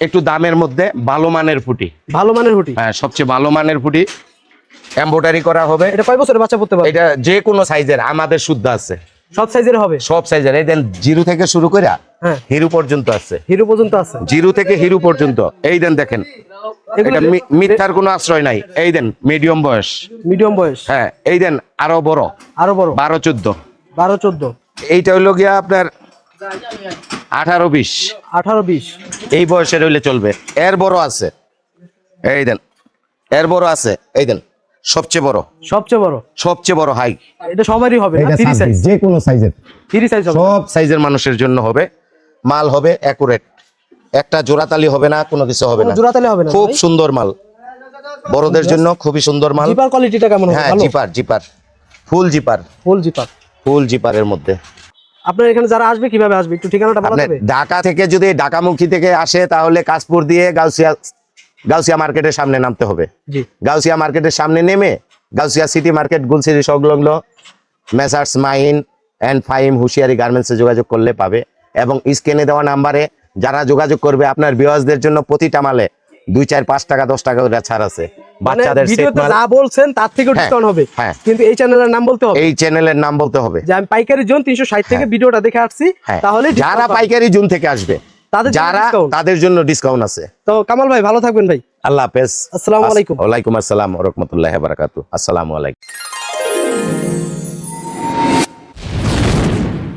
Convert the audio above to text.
একটু দামের মধ্যে ভালো মানের ফুটি। ভালো মানের ফুটি? হ্যাঁ সবচেয়ে ভালো মানের ফুটি। এমব্রয়ডারি করা হবে। এটা কয় বছরের বাচ্চা পড়তে পারবে? এটা যে কোনো সাইজের আমাদের শুদ্ধ আছে। সব সাইজের হবে? সব সাইজের এই দেন জিরো থেকে শুরু করে হ্যাঁ। হিরো পর্যন্ত আছে। হিরো পর্যন্ত আছে? জিরো থেকে হিরো পর্যন্ত। এই দেন দেখেন। এটা মিথ্যার কোনো আশ্রয় নাই। এই দেন মিডিয়াম বয়স। মিডিয়াম বয়স। হ্যাঁ এই দেন আরও বড়। আরও বড়। বারো চোদ্দ। বারো চোদ্দ। এইটা হইল গিয়া আপনার আঠারো বিশ। আঠারো বিশ। এই বয়সের হইলে চলবে। এর বড় আছে। এই দেন। এর বড় আছে। এই দেন। সবচেয়ে বড়। সবচেয়ে বড়। সবচেয়ে বড় হাই। এটা সবারই হবে থ্রি সাইজ যে কোনো সাইজের থ্রি সাইজ হবে। সব সাইজের মানুষের জন্য হবে। মাল হবে অ্যাকুরেট একটা জোড়াতালি হবে না কোনো কিছু হবে না। জোড়া তালে হবে না খুব সুন্দর মাল। বড়দের জন্য খুবই সুন্দর মাল। জিপার কোয়ালিটিটা কেমন হবে? হ্যাঁ ভালো? Zipper zipper full zipper full zipper full জিপারের মধ্যে। আপনার এখানে যারা আসবে কীভাবে আসবে? একটু ঠিকানাটা বলা আপনি যাবে ঢাকা থেকে যদি ঢাকামুখী থেকে আসে তাহলে কাশপুর দিয়ে গাউসিয়া গাউসিয়া মার্কেটের সামনে নামতে হবে। জি। গাউসিয়া মার্কেটের সামনে নেমে গাউসিয়া সিটি মার্কেট গুলসিরি সংলগ্ন মেসার্স মাইন অ্যান্ড ফাইম হুশিয়ারি গার্মেন্টসে যোগাযোগ করলে পাবে এবং স্ক্রিনে দেওয়া নাম্বারে যারা যোগাযোগ করবে আপনার বিওয়াজদের জন্য প্রতিটা মালে দুই চার পাঁচ টাকা দশ টাকা করে ছাড় আছে। বাচ্চাদের set ভিডিওতে যা বলছেন তার থেকে হ্যাঁ, ডিসকাউন্ট হবে। হ্যাঁ। কিন্তু এই চ্যানেলের নাম বলতে হবে। এই চ্যানেলের নাম বলতে হবে। যে আমি পাইকারি জোন তিনশো ষাট থেকে ভিডিওটা দেখে আসছি হ্যাঁ। তাহলে যারা পাইকারি জুন থেকে আসবে তাদের যারা তাদের জন্য ডিসকাউন্ট আছে। তো কামাল ভাই ভালো থাকবেন ভাই। আল্লাহ হাফেজ। আসসালামু আলাইকুম। ওয়ালাইকুম আসসালাম রহমতুল্লাহ বারাকাতু আসসালামু আলাইকুম।